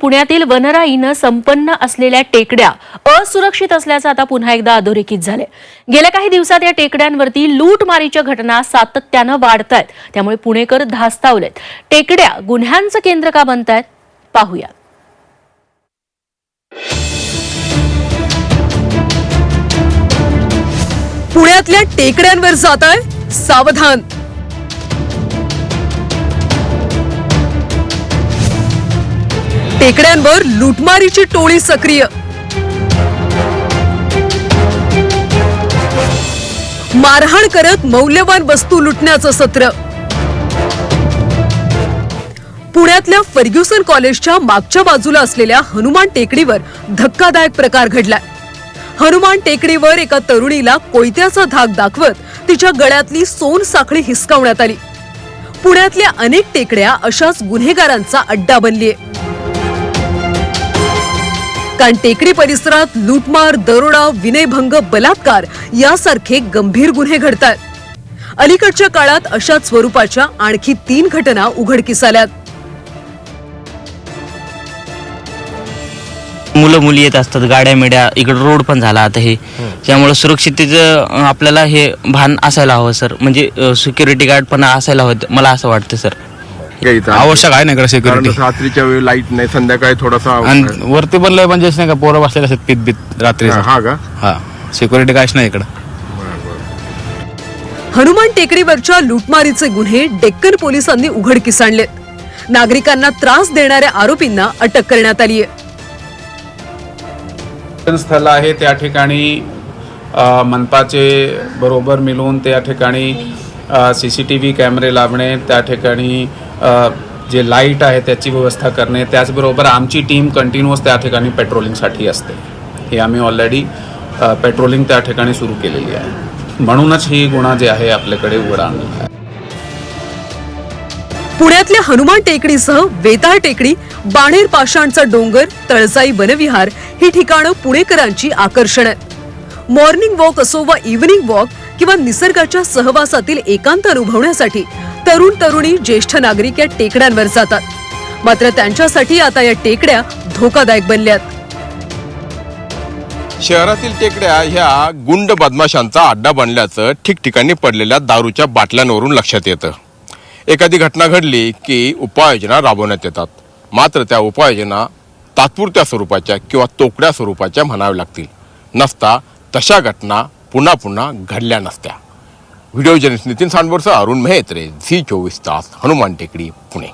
पुण्यातील वनराईनं संपन्न असलेल्या टेकड्या असुरक्षित असल्याचं आता पुन्हा एकदा अधोरेखित झाले गेल्या काही दिवसात या टेकड्यांवरती लूटमारीच्या घटना सातत्यानं वाढत आहेत त्यामुळे पुणेकर धास्तावलेत. टेकड्या गुन्ह्यांचं केंद्र का बनत आहेत पाहूया. पुण्यातल्या टेकड्यांवर जात आहे सावधान. टेकड्यांवर लुटमारीची टोळी सक्रिय. मारहाण करत मौल्यवान वस्तू लुटण्याचं सत्र. पुण्यातल्या फर्ग्युसन कॉलेजच्या मागच्या बाजूला असलेल्या हनुमान टेकडीवर धक्कादायक प्रकार घडलाय. हनुमान टेकडीवर एका तरुणीला कोयत्याचा धाक दाखवत तिच्या गळ्यातली सोन साखळी हिसकावण्यात आली. पुण्यातल्या अनेक टेकड्या अशाच गुन्हेगारांचा अड्डा बनलीये. कारण टेकडी परिसरात लूटमार दरोडा विनयभंग बलात्कार यासारखे गंभीर गुन्हे घडतात. अलीकडच्या काळात अशाच स्वरूपाच्या आणखी तीन घटना उघडकीस आल्यात. मुलं मुली येत असतात गाड्या मिड्या इकडे रोड पण झाला आता हे. त्यामुळे सुरक्षिततेचं अं, आपल्याला हे भान असायला हवं सर. म्हणजे सिक्युरिटी गार्ड पण असायला हवं मला असं वाटतं सर. घ्यायचा आवश्यक आहे ना कारण सिक्युरिटी रात्रीच्या वेळी लाइट नाही संध्याकाळी थोडासा आणि वरती बनलंय म्हणजे असं नाही का पोरं बसलेले असतात पीत बीत रात्री हा हा का? हा. सिक्युरिटी काहीच नाही इकडं. हनुमान टेकडीवरच्या लुटमारीचे गुन्हे डेक्कन पोलिसांनी उघडकीस आणलेत नागरिकांना त्रास देणाऱ्या आरोपींना अटक करण्यात आली आहे. स्थळ आहे त्या ठिकाणी अ, मनपाचे बरोबर मिळून त्या ठिकाणी सी सी टी व्ही कॅमेरे लावणे त्या ठिकाणी जे लाइट आहे त्याची व्यवस्था करणे त्याचबरोबर आमची टीम कंटिन्युअस त्या ठिकाणी पेट्रोलिंगसाठी असते. हे आम्ही ऑलरेडी पेट्रोलिंग त्या ठिकाणी सुरू केलेली आहे. म्हणूनच ही गुन्हा जे आहे आपल्याकडे उघड आणलेला आहे. पुण्यातल्या हनुमान टेकडीसह वेताळ टेकडी बाणेर पाषाणचा डोंगर तळजाई वनविहार ही ठिकाणं पुणेकरांची आकर्षण आहेत. मॉर्निंग वॉक असो वा इव्हनिंग वॉक किंवा निसर्गाच्या सहवासातील एकांत अनुभवण्यासाठी तरुण तरुणी ज्येष्ठ नागरिक या टेकड्यांवर जातात. मात्र त्यांच्यासाठी आता या टेकड्या धोकादायक बनल्यात. शहरातील टेकड्या ह्या गुंड बदमाशांचा अड्डा बनल्याचं ठिकठिकाणी पडलेल्या दारूच्या बाटल्यांवरून लक्षात येतं. एखादी घटना घडली की उपाययोजना राबवण्यात येतात. मात्र त्या उपाययोजना तात्पुरत्या स्वरूपाच्या किंवा तोकड्या स्वरूपाच्या म्हणाव्या लागतील. नसता तशा घटना पुन्हा पुन्हा घडल्या नसत्या. व्हिडिओ जर्नलिस्ट नितीन सांडवरचा अरुण मेहत्रे झी चोवीस तास हनुमान टेकडी पुणे.